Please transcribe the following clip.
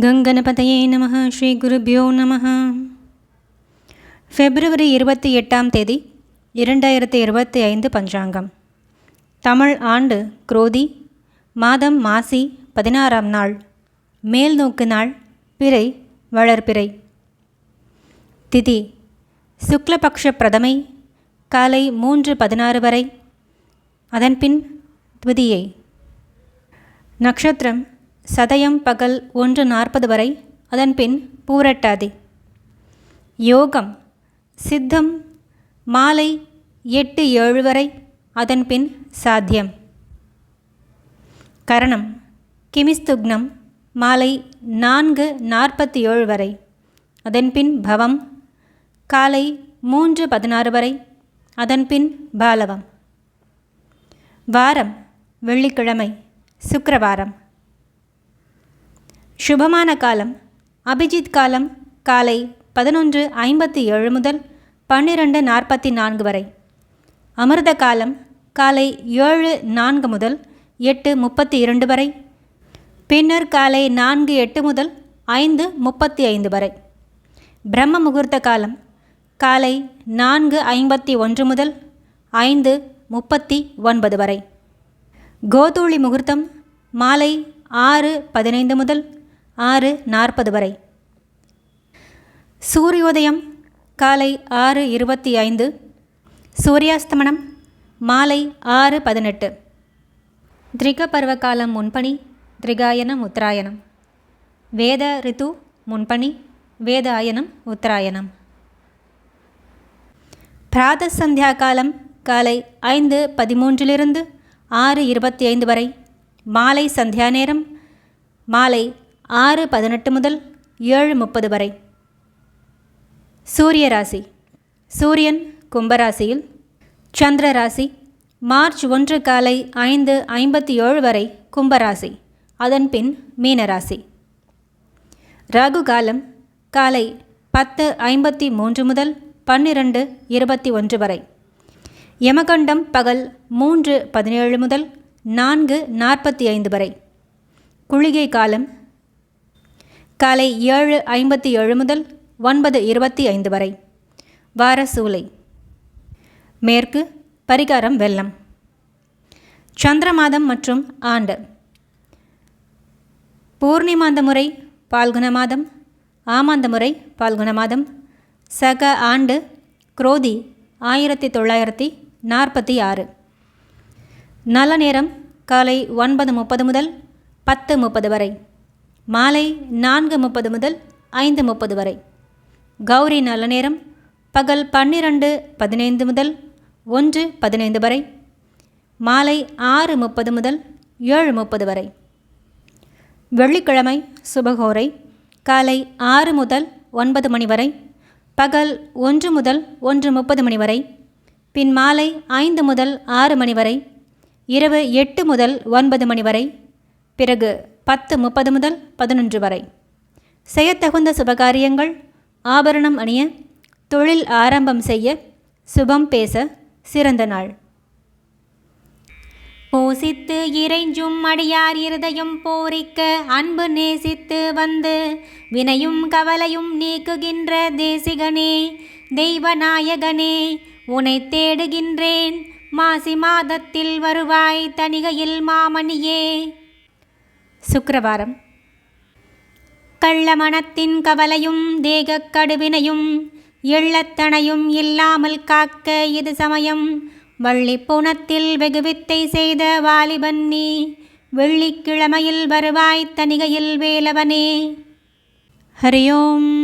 கங்கணபதையே நம ஸ்ரீ குருபியோ நம. பிப்ரவரி இருபத்தி எட்டாம் தேதி இரண்டாயிரத்தி இருபத்தி ஐந்து பஞ்சாங்கம். தமிழ் ஆண்டு குரோதி மாதம் மாசி பதினாறாம் நாள். மேல் நோக்கு நாள் பிறை வளர்பிறை. திதி சுக்லபக்ஷ பிரதமை காலை மூன்று பதினாறு வரை. அதன்பின் துதியை. நட்சத்திரம் சதயம் பகல் ஒன்று நாற்பது வரை அதன்பின் பூரட்டாதி. யோகம் சித்தம் மாலை எட்டு ஏழு வரை அதன்பின் சாத்தியம். கரணம் கிமிஸ்துக்னம் மாலை நான்கு நாற்பத்தி ஏழு வரை அதன்பின் பவம் காலை மூன்று பதினாறு வரை அதன்பின் பாலவம். வாரம் வெள்ளிக்கிழமை சுக்கரவாரம். சுபமான காலம். அபிஜித் காலம் காலை பதினொன்று ஐம்பத்தி ஏழு முதல் பன்னிரண்டு நாற்பத்தி நான்கு வரை. அமிர்த காலம் காலை ஏழு நான்கு முதல் எட்டு முப்பத்தி இரண்டு வரை. பின்னர் காலை நான்கு எட்டு முதல் ஐந்து முப்பத்தி ஐந்து வரை. பிரம்ம முகூர்த்த காலம் காலை நான்கு ஐம்பத்தி ஒன்று முதல் ஐந்து முப்பத்தி ஒன்பது வரை. கோதூளி முகூர்த்தம் மாலை ஆறு பதினைந்து முதல் ஆறு நாற்பது வரை. சூரியோதயம் காலை ஆறு இருபத்தி ஐந்து. சூரியாஸ்தமனம் மாலை ஆறு பதினெட்டு. திரிக பருவகாலம் முன்பணி திரிகாயனம் உத்தராயணம். வேத ரித்து முன்பணி வேதாயனம் உத்தராயணம். பிராத சந்தியா காலம் காலை ஐந்து பதிமூன்றிலிருந்து ஆறு இருபத்தி ஐந்து வரை. மாலை சந்தியா நேரம் மாலை ஆறு பதினெட்டு முதல் ஏழு முப்பது வரை. சூரிய ராசி சூரியன் கும்பராசியில். சந்திர ராசி மார்ச் ஒன்று காலை ஐந்து ஐம்பத்தி ஏழு வரை கும்பராசி. அதன் பின் மீனராசி. ராகு காலம் காலை பத்து ஐம்பத்தி மூன்று முதல் பன்னிரண்டு இருபத்தி ஒன்று வரை. யமகண்டம் பகல் மூன்று பதினேழு முதல் நான்கு நாற்பத்தி ஐந்து வரை. குளிகை காலம் காலை ஏழு ஐம்பத்தி ஏழு முதல் ஒன்பது இருபத்தி ஐந்து வரை. வார சூலை. மேற்கு பரிகாரம் வெள்ளம். சந்திர மாதம் மற்றும் ஆண்டு. பூர்ணிமாந்த முறை பால்குண மாதம் ஆமாந்த முறை பால்குண மாதம் சக ஆண்டு குரோதி ஆயிரத்தி தொள்ளாயிரத்தி நாற்பத்தி ஆறு. நல்ல நேரம் காலை ஒன்பது முப்பது முதல் பத்து முப்பது வரை. மாலை நான்கு முப்பது முதல் ஐந்து முப்பது வரை. கௌரி நல்ல நேரம் பகல் பன்னிரண்டு பதினைந்து முதல் ஒன்று பதினைந்து வரை. மாலை ஆறு முப்பது முதல் ஏழு முப்பது வரை. வெள்ளிக்கிழமை சுபகோரை காலை ஆறு முதல் ஒன்பது மணி வரை. பகல் ஒன்று முதல் ஒன்று முப்பது மணி வரை. பின் மாலை ஐந்து முதல் ஆறு மணி வரை. இரவு எட்டு முதல் ஒன்பது மணி வரை. பிறகு பத்து முப்பது முதல் பதினொன்று வரை. செய்யத்தகுந்த சுபகாரியங்கள் ஆபரணம் அணிய தொழில் ஆரம்பம் செய்ய சுபம் பேச சிறந்த நாள். போசித்து இறைஞ்சும் அடியார் இருதயம் போரிக்க அன்பு நேசித்து வந்து வினையும் கவலையும் நீக்குகின்ற தேசிகனே தெய்வநாயகனே உனை தேடுகின்றேன். மாசி மாதத்தில் வருவாய் தனிகையில் மாமணியே. சுக்கிரவாரம். கள்ளமணத்தின் கவலையும் தேகக் கடுவினையும் எள்ளத்தனையும் இல்லாமல் காக்க இது சமயம். வள்ளிப்பூணத்தில் வெகுவித்தை செய்த வாலிபன் நீ வெள்ளிக்கிழமையில் வருவாய் தனிகையில் வேலவனே. ஹரி ஓம்.